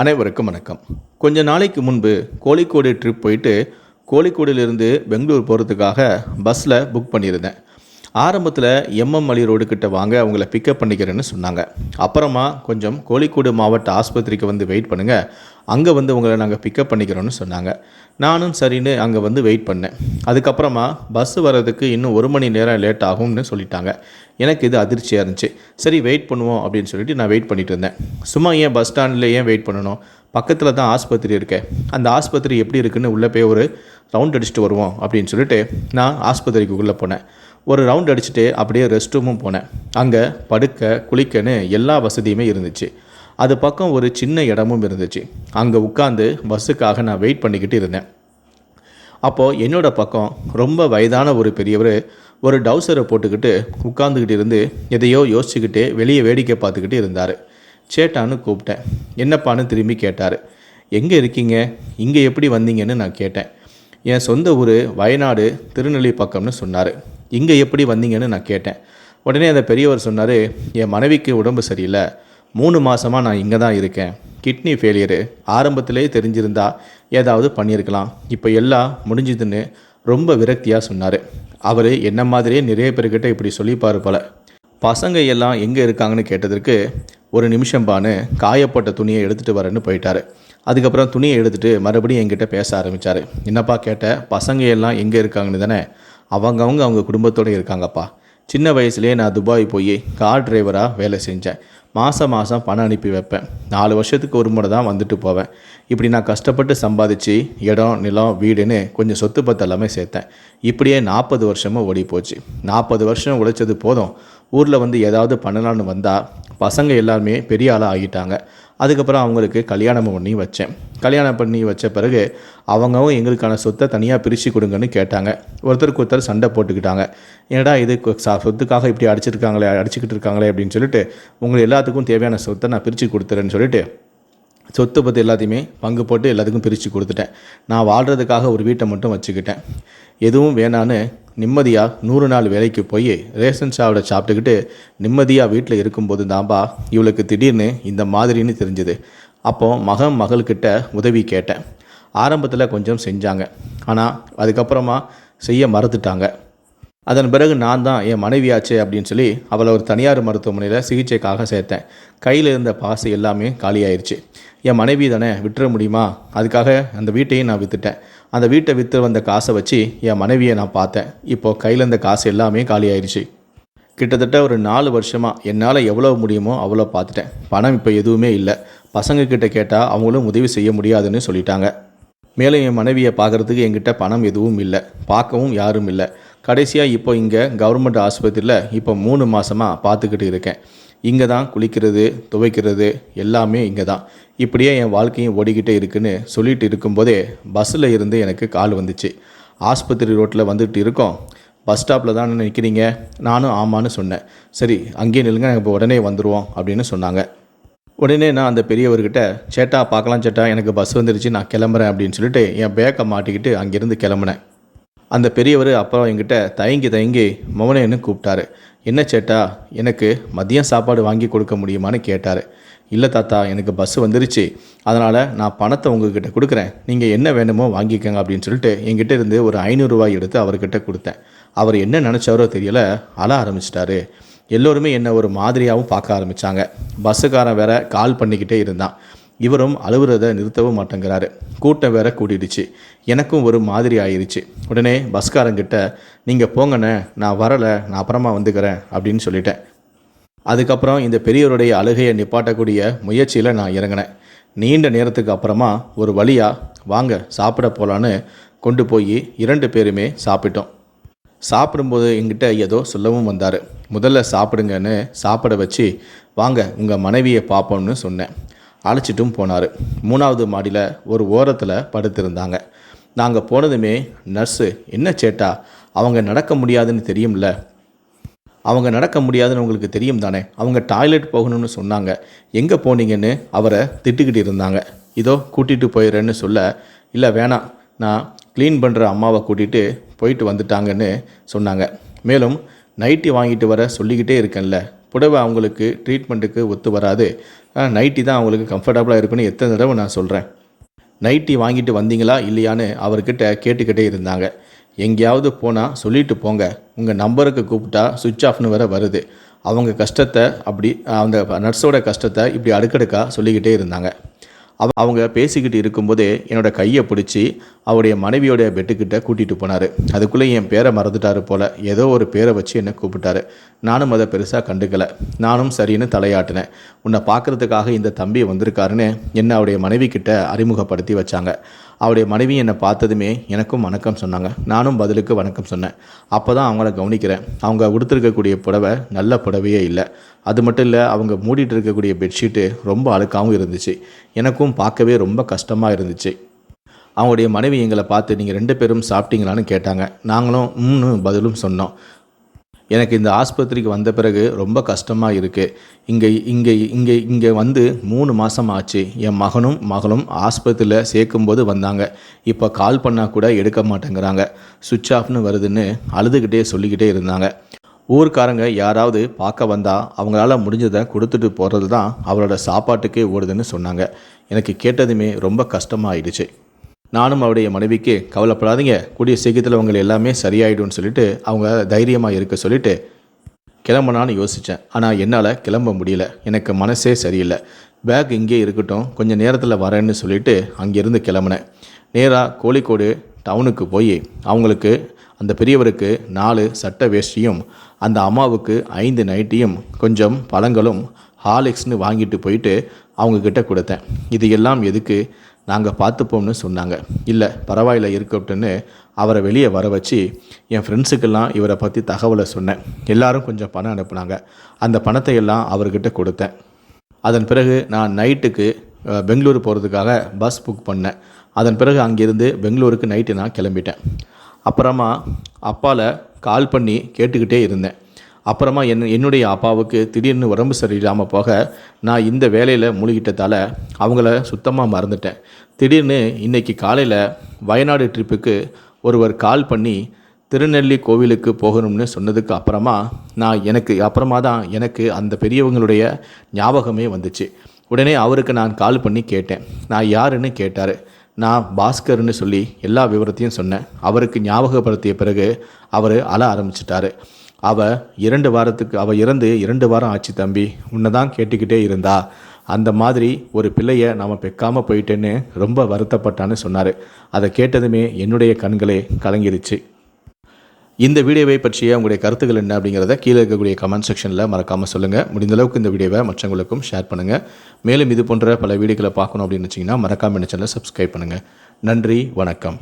அனைவருக்கும் வணக்கம். கொஞ்ச நாளைக்கு முன்பு கோழிக்கோடு ட்ரிப் போயிட்டு கோழிக்கோடிலிருந்து பெங்களூர் போகிறதுக்காக பஸ்ஸில் புக் பண்ணியிருந்தேன். ஆரம்பத்தில் எம்எம் அலி ரோடு கிட்ட வாங்க அவங்கள பிக்கப் பண்ணிக்கிறேன்னு சொன்னாங்க. அப்புறமா கொஞ்சம் கோழிக்கோடு மாவட்ட ஆஸ்பத்திரிக்கு வந்து வெயிட் பண்ணுங்கள் அங்கே வந்து உங்களை நாங்கள் பிக்கப் பண்ணிக்கிறோன்னு சொன்னாங்க. நானும் சரின்னு அங்கே வந்து வெயிட் பண்ணேன். அதுக்கப்புறமா பஸ் வர்றதுக்கு இன்னும் ஒரு மணி நேரம் லேட் ஆகும்னு சொல்லிட்டாங்க. எனக்கு இது அதிர்ச்சியாக இருந்துச்சு. சரி வெயிட் பண்ணுவோம் அப்படின்னு சொல்லிட்டு நான் வெயிட் பண்ணிட்டு இருந்தேன். சும்மா ஏன் பஸ் ஸ்டாண்டில் ஏன் வெயிட் பண்ணணும்? பக்கத்தில் தான் ஆஸ்பத்திரி இருக்கே. அந்த ஆஸ்பத்திரி எப்படி இருக்குன்னு உள்ளே போய் ஒரு ரவுண்ட் அடிச்சுட்டு வருவோம் அப்படின்னு சொல்லிட்டு நான் ஆஸ்பத்திரிக்கு உள்ளே போனேன். ஒரு ரவுண்ட் அடிச்சுட்டு அப்படியே ரெஸ்ட் ரூமும் போனேன். அங்கே படுக்க குளிக்கன்னு எல்லா வசதியுமே இருந்துச்சு. அது பக்கம் ஒரு சின்ன இடமும் இருந்துச்சு. அங்கே உட்காந்து பஸ்ஸுக்காக நான் வெயிட் பண்ணிக்கிட்டு இருந்தேன். அப்போது என்னோட பக்கம் ரொம்ப வயதான ஒரு பெரியவர் ஒரு டவுசரை போட்டுக்கிட்டு உட்காந்துக்கிட்டு இருந்து எதையோ யோசிச்சுக்கிட்டே வெளியே வேடிக்கை பார்த்துக்கிட்டு இருந்தார். சேட்டான்னு கூப்பிட்டேன். என்னப்பான்னு திரும்பி கேட்டார். எங்கே இருக்கீங்க? இங்கே எப்படி வந்தீங்கன்னு நான் கேட்டேன். என் சொந்த ஊர் வயநாடு திருநெல்வேலி பக்கம்னு சொன்னார். இங்கே எப்படி வந்தீங்கன்னு நான் கேட்டேன். உடனே அந்த பெரியவர் சொன்னார் என் மனைவிக்கு உடம்பு சரியில்லை. மூணு மாதமாக நான் இங்கே தான் இருக்கேன். கிட்னி ஃபெயிலியரு ஆரம்பத்திலே தெரிஞ்சிருந்தா ஏதாவது பண்ணியிருக்கலாம் இப்போ எல்லாம் முடிஞ்சுதுன்னு ரொம்ப விரக்தியாக சொன்னார். அவர் என்ன மாதிரியே நிறைய பேர்கிட்ட இப்படி சொல்லிப்பார் போல. பசங்க எல்லாம் எங்கே இருக்காங்கன்னு கேட்டதற்கு ஒரு நிமிஷம்பான்னு காயப்பட்ட துணியை எடுத்துகிட்டு வரேன்னு போயிட்டார். அதுக்கப்புறம் துணியை எடுத்துகிட்டு மறுபடியும் என்கிட்ட பேச ஆரம்பித்தார் என்னப்பா கேட்ட பசங்க எல்லாம் எங்கே இருக்காங்கன்னு தானே? அவங்கவங்க அவங்க குடும்பத்தோடு இருக்காங்கப்பா. சின்ன வயசுலேயே நான் துபாய் போய் கார் டிரைவராக வேலை செஞ்சேன். மாதம் மாதம் பணம் அனுப்பி வைப்பேன். நாலு வருஷத்துக்கு ஒரு முறை தான் வந்துட்டு போவேன். இப்படி நான் கஷ்டப்பட்டு சம்பாதிச்சு இடம் நிலம் வீடுன்னு கொஞ்சம் சொத்து பத்து எல்லாமே சேர்த்தேன். இப்படியே நாற்பது வருஷமாக ஓடி போச்சு. நாற்பது வருஷம் உழைச்சது போதும். ஊரில் வந்து ஏதாவது பண்ணலான்னு வந்தால் பசங்க எல்லாருமே பெரிய ஆளாக ஆகிட்டாங்க. அதுக்கப்புறம் அவங்களுக்கு கல்யாணம் பண்ணி வச்சேன். கல்யாணம் பண்ணி வச்ச பிறகு அவங்கவும் எங்களுக்கான சொத்தை தனியாக பிரித்து கொடுங்கன்னு கேட்டாங்க. ஒருத்தருக்கு ஒருத்தர் சண்டை போட்டுக்கிட்டாங்க. ஏடா இது சா- சொத்துக்காக இப்படி அடிச்சிருக்காங்களே அடிச்சுக்கிட்டு இருக்காங்களே அப்படின்னு சொல்லிட்டு உங்களுக்கு எல்லாத்துக்கும் தேவையான சொத்தை நான் பிரித்து கொடுத்துறேன்னு சொல்லிட்டு சொத்து பற்றி எல்லாத்தையுமே பங்கு போட்டு எல்லாத்துக்கும் பிரித்து கொடுத்துட்டேன். நான் வாழ்கிறதுக்காக ஒரு வீட்டை மட்டும் வச்சுக்கிட்டேன். எதுவும் வேணான்னு நிம்மதியாக நூறு நாள் வேலைக்கு போய் ரேஷன் ஷாவோட சாப்பிட்டுக்கிட்டு நிம்மதியாக வீட்டில் இருக்கும்போது தான்பா இவளுக்கு திடீர்னு இந்த மாதிரின்னு தெரிஞ்சுது. அப்போ மகன் மகள்கிட்ட உதவி கேட்டேன். ஆரம்பத்தில் கொஞ்சம் செஞ்சாங்க. ஆனால் அதுக்கப்புறமா செய்ய மறந்துட்டாங்க அதன் பிறகு நான் தான் என் மனைவியாச்சே அப்படின்னு சொல்லி அவளை ஒரு தனியார் மருத்துவமனையில் சிகிச்சைக்காக சேர்த்தேன். கையில் இருந்த பாசு எல்லாமே காலியாயிருச்சு. என் மனைவி தானே விட்டுற முடியுமா? அதுக்காக அந்த வீட்டையும் நான் விற்றுட்டேன் அந்த வீட்டை விற்று வந்த காசை வச்சு என் மனைவியை நான் பார்த்தேன். இப்போது கையில் இருந்த காசு எல்லாமே காலியாயிருச்சு கிட்டத்தட்ட ஒரு நாலு வருஷமாக என்னால் எவ்வளோ முடியுமோ அவ்வளோ பார்த்துட்டேன். பணம் இப்போ எதுவுமே இல்லை. பசங்க கிட்ட கேட்டால் அவங்களும் உதவி செய்ய முடியாதுன்னு சொல்லிட்டாங்க. மேலும் என் மனைவியை பார்க்குறதுக்கு என்கிட்ட பணம் எதுவும் இல்லை. பார்க்கவும் யாரும் இல்லை. கடைசியாக இப்போ இங்கே கவர்மெண்ட் ஆஸ்பத்திரியில் இப்போ மூணு மாதமாக பார்த்துக்கிட்டு இருக்கேன். இங்கே தான் குளிக்கிறது துவைக்கிறது எல்லாமே இங்கே தான் இப்படியே என் வாழ்க்கையும் ஓடிக்கிட்டே இருக்குன்னு சொல்லிட்டு இருக்கும்போதே பஸ்ஸில் இருந்து எனக்கு கால் வந்துச்சு. ஆஸ்பத்திரி ரோட்டில் வந்துட்டு இருக்கோம். பஸ் ஸ்டாப்பில் தான் நிற்கிறீங்க நானும் ஆமான்னு சொன்னேன். சரி அங்கேயே நில்லுங்க நாங்கள் இப்போ உடனே வந்துடுவோம் அப்படின்னு சொன்னாங்க. உடனே நான் அந்த பெரியவர்கிட்ட சேட்டா பார்க்கலாம் சேட்டா எனக்கு பஸ் வந்துருச்சு நான் கிளம்புறேன் அப்படின்னு சொல்லிட்டு என் பேக்கை மாட்டிக்கிட்டு அங்கேருந்து கிளம்புனேன். அந்த பெரியவர் அப்புறம் என்கிட்ட தயங்கி தயங்கி மௌனேன்னு கூப்பிட்டாரு. என்ன சேட்டா எனக்கு மதியம் சாப்பாடு வாங்கி கொடுக்க முடியுமான்னு கேட்டார். இல்லை தாத்தா எனக்கு பஸ் வந்துருச்சு. அதனால் நான் பணத்தை உங்ககிட்ட கொடுக்குறேன். நீங்கள் என்ன வேணுமோ வாங்கிக்கோங்க அப்படின்னு சொல்லிட்டு என்கிட்ட இருந்து ஒரு ஐநூறுரூவாய் எடுத்து அவர்கிட்ட கொடுத்தேன். அவர் என்ன நினச்சாரோ தெரியல அழ ஆரம்பிச்சிட்டாரு. எல்லோருமே என்னை ஒரு மாதிரியாகவும் பார்க்க ஆரம்பித்தாங்க பஸ்ஸுக்காரன் வேற கால் பண்ணிக்கிட்டே இருந்தான். இவரும் அழுவுறதை நிறுத்தவும் மாட்டேங்கிறாரு. கூட்டம் வேற கூட்டிடுச்சு எனக்கும் ஒரு மாதிரி ஆயிடுச்சு உடனே பஸ்காரங்கிட்ட நீங்கள் போங்கண்ணே நான் வரலை நான் அப்புறமா வந்துக்கிறேன் அப்படின்னு சொல்லிட்டேன். அதுக்கப்புறம் இந்த பெரியவருடைய அழுகையை நிப்பாட்டக்கூடிய முயற்சியில் நான் இறங்கினேன். நீண்ட நேரத்துக்கு அப்புறமா ஒரு வழியாக வாங்க சாப்பிட போகலான்னு கொண்டு போய் இரண்டு பேருமே சாப்பிட்டோம். சாப்பிடும்போது என்கிட்ட ஏதோ சொல்லவும் வந்தார். முதல்ல சாப்பிடுங்கன்னு சாப்பிட வச்சு வாங்க உங்கள் மனைவியை பார்ப்போம்னு சொன்னேன். அழைச்சிட்டும் போனார். மூணாவது மாடியில் ஒரு ஓரத்தில் படுத்திருந்தாங்க. நாங்கள் போனதுமே நர்ஸு என்ன சேட்டா? அவங்க நடக்க முடியாதுன்னு தெரியும்ல? அவங்க நடக்க முடியாதுன்னு உங்களுக்கு தெரியும் தானே? அவங்க டாய்லெட் போகணும்னு சொன்னாங்க. எங்கே போனீங்கன்னு அவரை திட்டுக்கிட்டு இருந்தாங்க. இதோ கூட்டிகிட்டு போயிடுறேன்னு சொல்ல இல்லை வேணாம். நான் க்ளீன் பண்ணுற அம்மாவை கூட்டிகிட்டு போயிட்டு வந்துட்டாங்கன்னு சொன்னாங்க. மேலும் நைட்டி வாங்கிட்டு வர சொல்லிக்கிட்டே இருக்கேன்ல. புடவை அவங்களுக்கு ட்ரீட்மெண்ட்டுக்கு ஒத்து வராது. நைட்டி தான் அவங்களுக்கு கம்ஃபர்டபுளாக இருக்குன்னு எத்தனை தடவை நான் சொல்கிறேன் நைட்டி வாங்கிட்டு வந்தீங்களா இல்லையான்னு அவர்கிட்ட கேட்டுக்கிட்டே இருந்தாங்க. எங்கேயாவது போனால் சொல்லிட்டு போங்க. உங்கள் நம்பருக்கு கூப்பிட்டா சுவிட்ச் ஆஃப்னு வேற வருது. அவங்க கஷ்டத்தை அப்படி அந்த நர்ஸோட கஷ்டத்தை இப்படி அடுக்கடுக்காக சொல்லிக்கிட்டே இருந்தாங்க. அவங்க பேசிக்கிட்டு இருக்கும்போதே என்னோட கையை பிடிச்சி அவருடைய மனைவியோட பெட்டுக்கிட்ட கூட்டிகிட்டு போனார். அதுக்குள்ளே என் பேரை மறந்துட்டாரு போல் ஏதோ ஒரு பேரை வச்சு என்னை கூப்பிட்டாரு. நானும் அதை பெருசாக கண்டுக்கலை. நானும் சரின்னு தலையாட்டினேன். உன்னை பார்க்கறதுக்காக இந்த தம்பி வந்திருக்காருன்னு என்னை அவருடைய மனைவி கிட்ட அறிமுகப்படுத்தி வச்சாங்க. அவருடைய மனைவி என்னை பார்த்ததுமே எனக்கும் வணக்கம் சொன்னாங்க. நானும் பதிலுக்கு வணக்கம் சொன்னேன். அப்போ தான் அவங்கள கவனிக்கிறேன். அவங்க உடுத்திருக்கக்கூடிய புடவை நல்ல புடவையே இல்லை. அது மட்டும் இல்லை அவங்க மூடிட்டு இருக்கக்கூடிய பெட்ஷீட்டு ரொம்ப அழுக்காகவும் இருந்துச்சு. எனக்கும் பார்க்கவே ரொம்ப கஷ்டமாக இருந்துச்சு. அவங்களுடைய மனைவி எங்களை பார்த்து நீங்கள் ரெண்டு பேரும் சாப்பிட்டீங்களான்னு கேட்டாங்க. நாங்களும் ம்னு பதிலும் சொன்னோம். எனக்கு இந்த ஆஸ்பத்திரிக்கு வந்த பிறகு ரொம்ப கஷ்டமாக இருக்குது இங்கே இங்கே இங்கே இங்கே வந்து மூணு மாதம் ஆச்சு. என் மகனும் மகளும் ஆஸ்பத்திரியில் சேர்க்கும்போது வந்தாங்க. இப்போ கால் பண்ணால் கூட எடுக்க மாட்டேங்கிறாங்க. சுவிட்ச் ஆஃப்னு வருதுன்னு அழுதுகிட்டே சொல்லிக்கிட்டே இருந்தாங்க. ஊர்க்காரங்க யாராவது பார்க்க வந்தால் அவங்களால முடிஞ்சதை கொடுத்துட்டு போகிறது தான் அவரோட சாப்பாட்டுக்கே ஓடுதுன்னு சொன்னாங்க. எனக்கு கேட்டதுமே ரொம்ப கஷ்டமாயிடுச்சு. நானும் அவருடைய மனைவிக்கு கவலைப்படாதீங்க. கூடிய சீக்கிரத்தில் உங்களை எல்லாமே சரியாயிடும்னு சொல்லிட்டு அவங்க தைரியமாக இருக்க சொல்லிட்டு கிளம்பலான்னு யோசித்தேன் ஆனால் என்னால் கிளம்ப முடியல. எனக்கு மனசே சரியில்லை. பேக் இங்கே இருக்கட்டும். கொஞ்சம் நேரத்தில் வரேன்னு சொல்லிட்டு அங்கேருந்து கிளம்புனேன். நேராக கோழிக்கோடு டவுனுக்கு போய் அவங்களுக்கு அந்த பெரியவருக்கு நாலு சட்ட வேஷ்டியும் அந்த அம்மாவுக்கு ஐந்து நைட்டியும் கொஞ்சம் பழங்களும் ஹாலிக்ஸ்னு வாங்கிட்டு போயிட்டு அவங்கக்கிட்ட கொடுத்தேன். இது எல்லாம் எதுக்கு? நாங்கள் பார்த்துப்போம்னு சொன்னாங்க. இல்லை பரவாயில்ல இருக்கட்டும்னு அவரை வெளியே வர வச்சு என் ஃப்ரெண்ட்ஸுக்கெல்லாம் இவரை பற்றி தகவலை சொன்னேன். எல்லாரும் கொஞ்சம் பணம் அனுப்புனாங்க. அந்த பணத்தை எல்லாம் அவர்கிட்ட கொடுத்தேன். அதன் பிறகு நான் நைட்டுக்கு பெங்களூர் போகிறதுக்காக பஸ் புக் பண்ணேன். அதன் பிறகு அங்கேருந்து பெங்களூருக்கு நைட்டு நான் கிளம்பிட்டேன். அப்புறமா அப்பாவில் கால் பண்ணி கேட்டுக்கிட்டே இருந்தேன். அப்புறமா என் என்னுடைய அப்பாவுக்கு திடீர்னு உடம்பு சரியில்லாமல் போக நான் இந்த வேலையில் மூழ்கிட்டதால் அவங்கள சுத்தமாக மறந்துட்டேன். திடீர்னு இன்னைக்கு காலையில் வயநாடு ட்ரிப்புக்கு ஒருவர் கால் பண்ணி திருநெல்லி கோவிலுக்கு போகணும்னு சொன்னதுக்கு அப்புறமா நான் எனக்கு அப்புறமா தான் எனக்கு அந்த பெரியவங்களுடைய ஞாபகமே வந்துச்சு. உடனே அவருக்கு நான் கால் பண்ணி கேட்டேன். நான் யாருன்னு கேட்டார். நான் பாஸ்கர்னு சொல்லி எல்லா விவரத்தையும் சொன்னேன். அவருக்கு ஞாபகப்படுத்திய பிறகு அவர் அழ ஆரம்பிச்சிட்டாரு. அவ இரண்டு வாரத்துக்கு அவ இறந்து இரண்டு வாரம் ஆச்சு தம்பி உன்னை தான் கேட்டுக்கிட்டே இருந்தா. அந்த மாதிரி ஒரு பிள்ளையை நாம் பெக்காமல் போயிட்டேன்னு ரொம்ப வருத்தப்பட்டான்னு சொன்னார். அதை கேட்டதுமே என்னுடைய கண்களே கலங்கிருச்சு. இந்த வீடியோவை பற்றிய உங்களுடைய கருத்துக்கள் என்ன அப்படிங்கிறத கீழே இருக்கக்கூடிய கமெண்ட் செக்ஷனில் மறக்காமல் சொல்லுங்கள் முடிந்த அளவுக்கு இந்த வீடியோவை மற்றவங்களுக்கும் ஷேர் பண்ணுங்கள் மேலும் இது போன்ற பல வீடியோக்களை பார்க்கணும் அப்படின்னு வச்சிங்கன்னா மறக்காமல் என்ன சேனலை சப்ஸ்கிரைப் பண்ணுங்கள் நன்றி வணக்கம்.